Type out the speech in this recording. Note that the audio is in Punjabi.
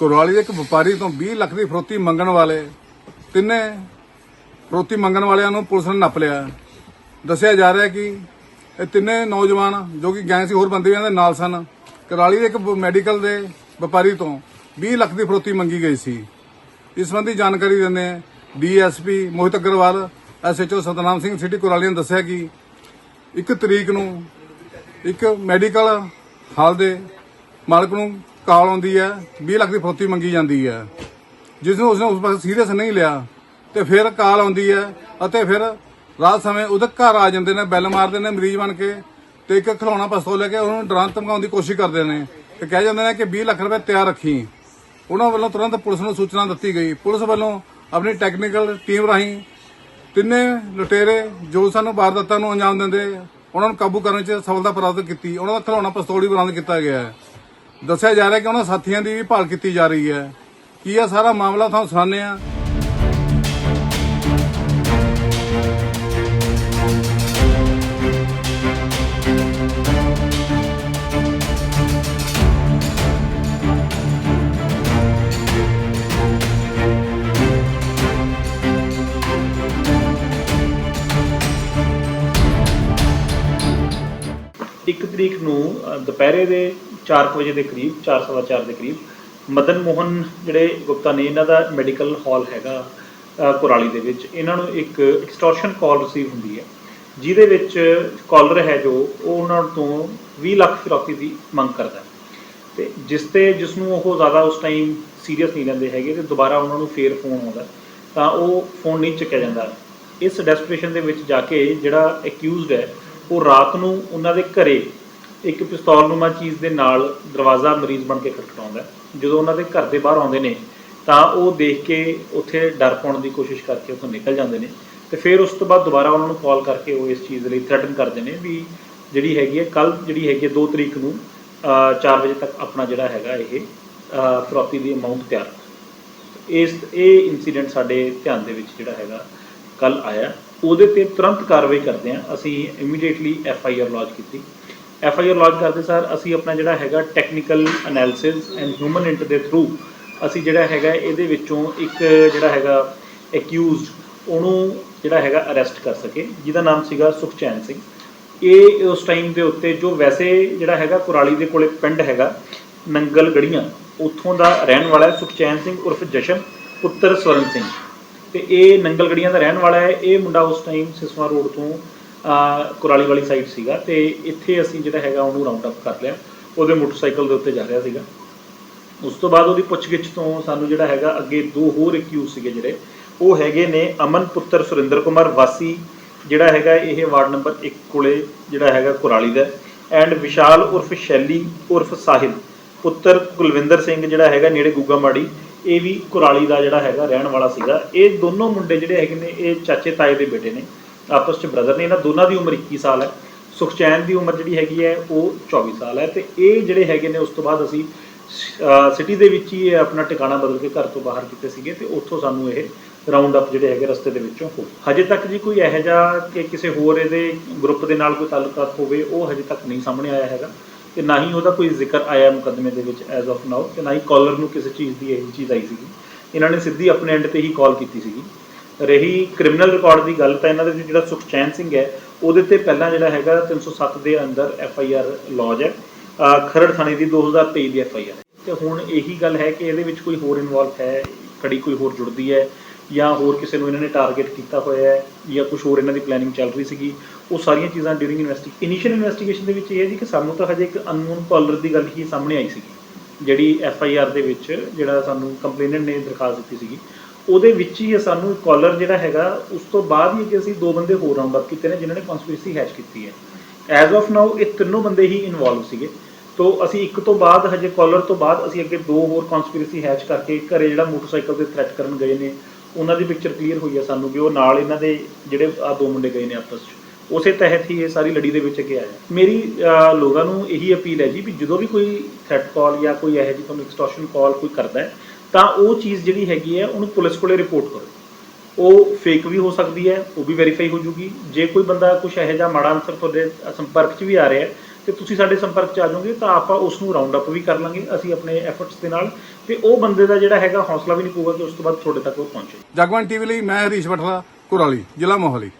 ਕੁਰਾਲੀ ਦੇ ਇੱਕ ਵਪਾਰੀ ਤੋਂ 20 ਲੱਖ ਦੀ ਫਰੋਤੀ ਮੰਗਣ ਵਾਲੇ ਤਿੰਨੇ ਫਰੋਤੀ ਮੰਗਣ ਵਾਲਿਆਂ ਨੂੰ ਪੁਲਿਸ ਨੇ ਨੱਪ ਲਿਆ। ਦੱਸਿਆ ਜਾ ਰਿਹਾ ਕਿ ਇਹ ਤਿੰਨੇ ਨੌਜਵਾਨ, ਜੋ ਕਿ ਗੈਂਗ ਸੀ, ਹੋਰ ਬੰਦੇ ਵੀ ਇਹਨਾਂ ਦੇ ਨਾਲ ਸਨ। ਕਰਾਲੀ ਦੇ ਇੱਕ ਮੈਡੀਕਲ ਦੇ ਵਪਾਰੀ ਤੋਂ 20 ਲੱਖ ਦੀ ਫਰੋਤੀ ਮੰਗੀ ਗਈ ਸੀ। ਇਸ ਸੰਬੰਧੀ ਜਾਣਕਾਰੀ ਦਿੰਦੇ ਹਾਂ DSP Mohit Agarwal, SHO Satnam Singh city Kurali ਨੇ ਦੱਸਿਆ ਕਿ ਇੱਕ ਤਰੀਕ ਨੂੰ ਇੱਕ ਮੈਡੀਕਲ ਹਾਲ ਦੇ ਮਾਲਕ ਨੂੰ ਕਾਲ ਆਉਂਦੀ ਹੈ 20 ਲੱਖ ਦੀ ਫਰੋਤੀ ਮੰਗੀ ਜਾਂਦੀ ਹੈ। ਜਿਸ ਨੂੰ ਉਸਨੇ ਉਸ ਪਾਸੇ ਸੀਰੀਅਸ ਨਹੀਂ ਲਿਆ, ਤੇ ਫਿਰ ਕਾਲ ਆਉਂਦੀ ਹੈ ਅਤੇ ਫਿਰ ਰਾਤ ਸਮੇਂ ਉਹਦੇ ਘਰ ਆ ਜਾਂਦੇ ਨੇ, ਬੈਲ ਮਾਰਦੇ ਨੇ ਮਰੀਜ਼ ਬਣ ਕੇ ਤੇ ਇੱਕ ਖਿਲੌਣਾ ਪਿਸਤੌਲ ਲੈ ਕੇ ਉਹਨੂੰ ਡਰਾਂ ਧਮਕਾਉਣ ਦੀ ਕੋਸ਼ਿਸ਼ ਕਰਦੇ ਨੇ ਤੇ ਕਹਿ ਜਾਂਦੇ ਨੇ ਕਿ 20 ਲੱਖ ਰੁਪਏ ਤਿਆਰ ਰੱਖੀ। ਉਹਨਾਂ ਵੱਲੋਂ ਤੁਰੰਤ ਪੁਲਿਸ ਨੂੰ ਸੂਚਨਾ ਦਿੱਤੀ ਗਈ। ਪੁਲਿਸ ਵੱਲੋਂ ਆਪਣੀ ਟੈਕਨੀਕਲ ਟੀਮ ਰਾਹੀਂ ਤਿੰਨੇ ਲੁਟੇਰੇ ਜੋ ਸਾਨੂੰ ਵਾਰਦਾਤਾਂ ਨੂੰ ਅੰਜਾਮ ਦਿੰਦੇ, ਉਹਨਾਂ ਨੂੰ ਕਾਬੂ ਕਰਨ 'ਚ ਸਫਲਤਾ ਪ੍ਰਾਪਤ ਕੀਤੀ। ਉਹਨਾਂ ਦਾ ਖਿਲੌਣਾ ਪਿਸਤੌਲ ਵੀ ਬਰਾਮਦ ਕੀਤਾ ਗਿਆ ਹੈ। ਦੱਸਿਆ ਜਾ ਰਿਹਾ ਕਿ ਉਹਨਾਂ ਸਾਥੀਆਂ ਦੀ ਵੀ ਭਾਲ ਕੀਤੀ ਜਾ ਰਹੀ ਹੈ। ਕੀ ਆ ਸਾਰਾ ਮਾਮਲਾ ਤੁਹਾਨੂੰ ਸੁਣਾਉਂਦੇ ਆ ਇੱਕ ਤਰੀਕ ਨੂੰ ਦੁਪਹਿਰੇ ਦੇ 4 ਵਜੇ ਦੇ ਕਰੀਬ 4:15 ਦੇ ਕਰੀਬ, ਮਦਨ ਮੋਹਨ ਜਿਹੜੇ ਗੁਪਤਾ ਨੇ, ਇਹਨਾਂ ਦਾ ਮੈਡੀਕਲ ਹਾਲ ਹੈਗਾ ਕੁਰਾਲੀ ਦੇ ਵਿੱਚ। ਇਹਨਾਂ ਨੂੰ ਇੱਕ ਐਕਸਟੋਰਸ਼ਨ ਕਾਲ ਰਿਸੀਵ ਹੁੰਦੀ ਹੈ, ਜਿਹਦੇ ਵਿੱਚ ਕਾਲਰ ਹੈ ਜੋ, ਉਹ ਉਹਨਾਂ ਤੋਂ 20 ਲੱਖ ਫਿਰੌਤੀ ਦੀ ਮੰਗ ਕਰਦਾ ਹੈ। ਤੇ ਜਿਸ ਤੇ, ਜਿਸ ਨੂੰ ਉਹ ਜ਼ਿਆਦਾ ਉਸ ਟਾਈਮ ਸੀਰੀਅਸ ਨਹੀਂ ਲੈਂਦੇ ਹੈਗੇ, ਤੇ ਦੁਬਾਰਾ ਉਹਨਾਂ ਨੂੰ ਫੇਰ ਫੋਨ ਆਉਂਦਾ ਤਾਂ ਉਹ ਫੋਨ ਨਹੀਂ ਚੱਕਿਆ ਜਾਂਦਾ। ਇਸ ਡੈਸਪਰੇਸ਼ਨ ਦੇ ਵਿੱਚ ਜਾ ਕੇ ਜਿਹੜਾ ਅਕਿਊਜ਼ਡ ਹੈ ਉਹ ਰਾਤ ਨੂੰ ਉਹਨਾਂ ਦੇ ਘਰੇ ਇੱਕ ਪਿਸਤੌਲ ਚੀਜ਼ ਦੇ ਨਾਲ ਦਰਵਾਜ਼ਾ ਮਰੀਜ਼ ਬਣ ਕੇ ਖਟਖਟਾਉਂਦਾ ਜਦੋਂ ਉਹਨਾਂ ਦੇ ਘਰ ਦੇ ਬਾਹਰ ਆਉਂਦੇ ਨੇ ਤਾਂ ਉਹ ਦੇਖ ਕੇ ਉੱਥੇ ਡਰ ਪਾਉਣ ਦੀ ਕੋਸ਼ਿਸ਼ ਕਰਕੇ ਉੱਥੋਂ ਨਿਕਲ ਜਾਂਦੇ ਨੇ। ਤੇ ਫਿਰ ਉਸ ਤੋਂ ਬਾਅਦ ਦੁਬਾਰਾ ਉਹਨਾਂ ਨੂੰ ਕਾਲ ਕਰਕੇ ਉਹ ਇਸ ਚੀਜ਼ ਲਈ ਥ੍ਰੈਟਨ ਕਰਦੇ ਨੇ ਵੀ ਜਿਹੜੀ ਹੈਗੀ ਹੈ ਕੱਲ ਜਿਹੜੀ ਹੈਗੀ ਹੈ 2 ਤਰੀਕ ਨੂੰ 4 ਵਜੇ ਤੱਕ ਆਪਣਾ ਜਿਹੜਾ ਹੈਗਾ ਇਹ ਅਹ, ਦੀ ਅਮਾਉਂਟ ਤਿਆਰ। ਕਰੋ। ਇਸ ਇਹ ਇਨਸੀਡੈਂਟ ਸਾਡੇ ਧਿਆਨ ਦੇ ਵਿੱਚ ਜਿਹੜਾ ਹੈਗਾ ਕੱਲ ਆਇਆ। ਉਹਦੇ ਤੇ ਤੁਰੰਤ ਕਾਰਵਾਈ ਕਰਦੇ ਹਾਂ। ਅਸੀਂ immediately F I R launch ਕੀਤੀ। ਐਫ ਆਈ ਆਰ ਲੌਂਚ ਕਰਦੇ ਸਾਰ ਅਸੀਂ ਆਪਣਾ ਜਿਹੜਾ ਹੈਗਾ technical analysis and human int ਦੇ ਥਰੂ ਅਸੀਂ ਜਿਹੜਾ ਹੈਗਾ ਇਹਦੇ ਵਿੱਚੋਂ ਇੱਕ ਜਿਹੜਾ ਹੈਗਾ ਐਕਿਊਜ਼ਡ ਉਹਨੂੰ ਜਿਹੜਾ ਹੈਗਾ ਅਰੈਸਟ ਕਰ ਸਕੇ, ਜਿਹਦਾ ਨਾਮ ਸੀਗਾ ਸੁਖਚੈਨ ਸਿੰਘ। ਇਹ ਉਸ ਟਾਈਮ ਦੇ ਉੱਤੇ ਜੋ ਵੈਸੇ ਜਿਹੜਾ ਹੈਗਾ ਕੁਰਾਲੀ ਦੇ ਕੋਲੇ ਪਿੰਡ ਹੈਗਾ, ਨੰਗਲ ਗੜੀਆਂ, ਉੱਥੋਂ ਦਾ ਰਹਿਣ ਵਾਲਾ ਸੁਖਚੈਨ ਸਿੰਘ ਉਰਫ ਜਸ਼ਨ ਪੁੱਤਰ ਸਵਰਨ ਸਿੰਘ। ਤੇ ਇਹ ਨੰਗਲ ਗੜੀਆਂ ਦਾ ਰਹਿਣ ਵਾਲਾ ਹੈ। ਇਹ ਮੁੰਡਾ ਉਸ ਟਾਈਮ ਸਿਸਵਾ ਰੋਡ ਤੋਂ ਕੁਰਾਲੀ ਵਾਲੀ ਸਾਈਡ ਸੀਗਾ ਤੇ ਇੱਥੇ ਅਸੀਂ ਜਿਹੜਾ ਹੈਗਾ ਉਹਨੂੰ ਰਾਉਂਡ ਅਪ ਕਰ ਲਿਆ। ਉਹਦੇ ਮੋਟਰਸਾਈਕਲ ਦੇ ਉੱਤੇ ਜਾ ਰਿਹਾ ਸੀਗਾ। ਉਸ ਤੋਂ ਬਾਅਦ ਉਹਦੀ ਪੁੱਛਗਿੱਛ ਤੋਂ ਸਾਨੂੰ ਜਿਹੜਾ ਹੈਗਾ ਅੱਗੇ ਦੋ ਹੋਰ ਐਕਿਊਜ਼ ਸੀਗੇ ਜਿਹੜੇ, ਉਹ ਹੈਗੇ ਨੇ ਅਮਨ ਪੁੱਤਰ ਸੁਰਿੰਦਰ ਕੁਮਾਰ ਵਾਸੀ, ਜਿਹੜਾ ਹੈਗਾ ਇਹ ਵਾਰਡ ਨੰਬਰ 1 ਕੋਲੇ ਜਿਹੜਾ ਹੈਗਾ ਕੁਰਾਲੀ ਦਾ ਐਂਡ ਵਿਸ਼ਾਲ ਉਰਫ ਸ਼ੈਲੀ ਉਰਫ ਸਾਹਿਬ ਪੁੱਤਰ ਕੁਲਵਿੰਦਰ ਸਿੰਘ ਜਿਹੜਾ ਹੈਗਾ ਨੇੜੇ ਗੁੱਗਾ ਮਾੜੀ ਇਹ ਵੀ ਕੁਰਾਲੀ ਦਾ ਜਿਹੜਾ ਹੈਗਾ, ਰਹਿਣ ਵਾਲਾ ਸੀਗਾ। ਇਹ ਦੋਨੋਂ ਮੁੰਡੇ ਜਿਹੜੇ ਹੈਗੇ ਨੇ, ਇਹ ਚਾਚੇ ਤਾਏ ਦੇ ਬੇਟੇ ਨੇ। ਆਪਸ ਚ ਬ੍ਰਦਰ ਨੇ। ਇਹਨਾਂ ਦੋਨਾਂ ਦੀ ਉਮਰ 21 ਸਾਲ ਹੈ। ਸੁਖਚੈਨ ਦੀ ਉਮਰ ਜਿਹੜੀ ਹੈਗੀ ਹੈ, ਉਹ 24 ਸਾਲ ਹੈ। ਤੇ ਇਹ ਜਿਹੜੇ ਹੈਗੇ ਨੇ, ਉਸ ਤੋਂ ਬਾਅਦ ਅਸੀਂ ਸਿਟੀ ਦੇ ਵਿੱਚ ਹੀ ਆਪਣਾ ਟਿਕਾਣਾ ਬਦਲ ਕੇ ਘਰ ਤੋਂ ਬਾਹਰ ਕੀਤੇ ਸੀਗੇ ਤੇ ਉੱਥੋਂ ਸਾਨੂੰ ਇਹ ਰਾਉਂਡ ਅਪ ਜਿਹੜੇ ਹੈਗੇ ਰਸਤੇ ਦੇ ਵਿੱਚੋਂ ਹੋ ਹਜੇ ਤੱਕ ਜੀ ਕੋਈ ਇਹੋ ਜਿਹਾ ਕਿ ਕਿਸੇ ਹੋਰ ਇਹਦੇ ਗਰੁੱਪ ਦੇ ਨਾਲ ਕੋਈ ਤਾਲੁਕਾਤ ਹੋਵੇ, ਉਹ ਹਜੇ ਤੱਕ ਨਹੀਂ ਸਾਹਮਣੇ ਆਇਆ ਹੈਗਾ। ਤੇ ਨਾ ਹੀ ਉਹਦਾ ਕੋਈ ਜ਼ਿਕਰ ਆਇਆ ਮੁਕੱਦਮੇ ਦੇ ਵਿੱਚ ਐਜ਼ ਆਫ ਨਾਓ ਤੇ ਨਾ ਹੀ ਕਾਲਰ ਨੂੰ ਕਿਸੇ ਚੀਜ਼ ਦੀ ਇਹ ਚੀਜ਼ ਆਈ ਸੀਗੀ। ਇਹਨਾਂ ਨੇ ਸਿੱਧੀ ਆਪਣੇ ਐਂਡ ਤੇ ਹੀ ਕਾਲ ਕੀਤੀ ਸੀਗੀ। ਰਹੀ ਕ੍ਰਿਮੀਨਲ ਰਿਕਾਰਡ ਦੀ ਗੱਲ ਤਾਂ ਇਹਨਾਂ ਦੇ ਜਿਹੜਾ ਸੁਖਚੈਨ ਸਿੰਘ ਹੈ, ਉਹਦੇ ਤੇ ਪਹਿਲਾਂ ਜਿਹੜਾ ਹੈਗਾ 307 ਦੇ ਅੰਦਰ ਐਫ ਆਈ ਆਰ ਲੌਜ ਹੈ। ਖਰੜ ਥਾਣੇ ਦੀ 2023 ਦੀ ਐਫ ਆਈ ਆਰ ਤੇ ਹੁਣ ਇਹੀ ਗੱਲ ਹੈ ਕਿ ਇਹਦੇ ਵਿੱਚ ਕੋਈ ਹੋਰ ਇਨਵੋਲਵ ਹੈ ਕੜੀ ਕੋਈ ਹੋਰ ਜੁੜਦੀ ਹੈ। ਜਾਂ ਹੋਰ ਕਿਸੇ ਨੂੰ ਇਹਨਾਂ ਨੇ ਟਾਰਗੇਟ ਕੀਤਾ ਹੋਇਆ ਹੈ ਜਾਂ ਕੁਝ ਹੋਰ ਇਹਨਾਂ ਦੀ ਪਲੈਨਿੰਗ ਚੱਲ ਰਹੀ ਸੀਗੀ, ਉਹ ਸਾਰੀਆਂ ਚੀਜ਼ਾਂ ਡਿਊਰਿੰਗ ਇਨਵੈਸਟੀ ਇਨੀਸ਼ੀਅਲ ਇਨਵੈਸਟੀਗੇਸ਼ਨ ਦੇ ਵਿੱਚ ਇਹ ਹੈ ਜੀ ਕਿ ਸਾਨੂੰ ਤਾਂ ਹਜੇ ਇੱਕ ਅਨਨੋਨ ਕਾਲਰ ਦੀ ਗੱਲ ਹੀ ਸਾਹਮਣੇ ਆਈ ਸੀਗੀ, ਜਿਹੜੀ ਐਫ ਆਈ ਆਰ ਦੇ ਵਿੱਚ ਜਿਹੜਾ ਸਾਨੂੰ ਕੰਪਲੇਨੈਂਟ ਨੇ ਦਰਖਾਸਤ ਦਿੱਤੀ ਸੀਗੀ। ਉਹਦੇ ਵਿੱਚ ਹੀ ਸਾਨੂੰ ਕਾਲਰ ਜਿਹੜਾ ਹੈਗਾ, ਉਸ ਤੋਂ ਬਾਅਦ ਹੀ ਕਿ ਅਸੀਂ ਦੋ ਬੰਦੇ ਹੋਰ ਰਾਉਂਡ ਅਪ ਕੀਤੇ ਨੇ ਜਿਨ੍ਹਾਂ ਨੇ ਕਨਸਪੀਰੇਸੀ ਹੈਚ ਕੀਤੀ ਹੈ। ਐਜ਼ ਆਫ ਨਾਓ ਇਹ ਤਿੰਨੋਂ ਬੰਦੇ ਹੀ ਇਨਵੋਲਵ ਸੀਗੇ। ਤੋਂ ਅਸੀਂ ਇੱਕ ਤੋਂ ਬਾਅਦ ਹਜੇ ਕਾਲਰ ਤੋਂ ਬਾਅਦ ਅਸੀਂ ਅੱਗੇ ਦੋ ਹੋਰ ਕਨਸਪੀਰੇਸੀ ਹੈਚ ਕਰਕੇ ਘਰੇ ਜਿਹੜਾ ਮੋਟਰਸਾਈਕਲ ਤੇ ਥ੍ਰੈਟ ਕਰਨ ਗਏ ਨੇ ਉਹਨਾਂ ਦੀ ਪਿਕਚਰ ਕਲੀਅਰ ਹੋਈ ਹੈ ਸਾਨੂੰ ਕਿ ਉਹ ਨਾਲ ਇਹਨਾਂ ਦੇ ਜਿਹੜੇ ਆ ਦੋ ਮੁੰਡੇ ਗਏ ਨੇ ਆਪਸ 'ਚ। ਉਸੇ ਤਹਿਤ ਹੀ ਇਹ ਸਾਰੀ ਲੜੀ ਦੇ ਵਿੱਚ ਅੱਗੇ ਆਇਆ ਮੇਰੀ ਲੋਕਾਂ ਨੂੰ ਇਹੀ ਅਪੀਲ ਹੈ ਜੀ ਵੀ ਜਦੋਂ ਵੀ ਕੋਈ ਥ੍ਰੈਟ ਕਾਲ ਜਾਂ ਕੋਈ ਇਹੋ ਜਿਹੀ ਤੁਹਾਨੂੰ ਐਕਸਟੋਰਸ਼ਨ ਕਾਲ ਕੋਈ ਕਰਦਾ ਹੈ, ਤਾਂ ਉਹ ਚੀਜ਼ ਜਿਹੜੀ ਹੈਗੀ ਹੈ, ਉਹਨੂੰ ਪੁਲਿਸ ਕੋਲੇ ਰਿਪੋਰਟ ਕਰੋ। ਉਹ ਫੇਕ ਵੀ ਹੋ ਸਕਦੀ ਹੈ, ਉਹ ਵੀ ਵੈਰੀਫਾਈ ਹੋ ਜੂਗੀ। ਜੇ ਕੋਈ ਬੰਦਾ ਕੁਝ ਇਹੋ ਜਿਹਾ ਮਾੜਾ ਅੰਸਰ ਤੁਹਾਡੇ ਸੰਪਰਕ 'ਚ ਵੀ ਆ ਰਿਹਾ ਹੈ ਤੇ ਤੁਸੀਂ ਸਾਡੇ ਸੰਪਰਕ ਚ ਆ ਜਾਓਗੇ ਤਾਂ ਆਪਾਂ ਉਸ ਨੂੰ ਰਾਉਂਡ ਅਪ ਵੀ ਕਰ ਲਾਂਗੇ, ਅਸੀਂ ਆਪਣੇ ਐਫਰਟਸ ਦੇ ਨਾਲ। ਤੇ ਉਹ ਬੰਦੇ ਦਾ ਜਿਹੜਾ ਹੈਗਾ ਹੌਸਲਾ ਵੀ ਨਹੀਂ ਪਊਗਾ ਕਿ ਉਸ ਤੋਂ ਬਾਅਦ ਤੁਹਾਡੇ ਤੱਕ ਉਹ ਪਹੁੰਚੇ। ਜਗਵੰਤ ਟੀਵੀ ਲਈ ਮੈਂ ਹਰੀਸ਼ ਬਠਲਾ ਕੁਰਾਲੀ, ਜ਼ਿਲ੍ਹਾ ਮੋਹਾਲੀ।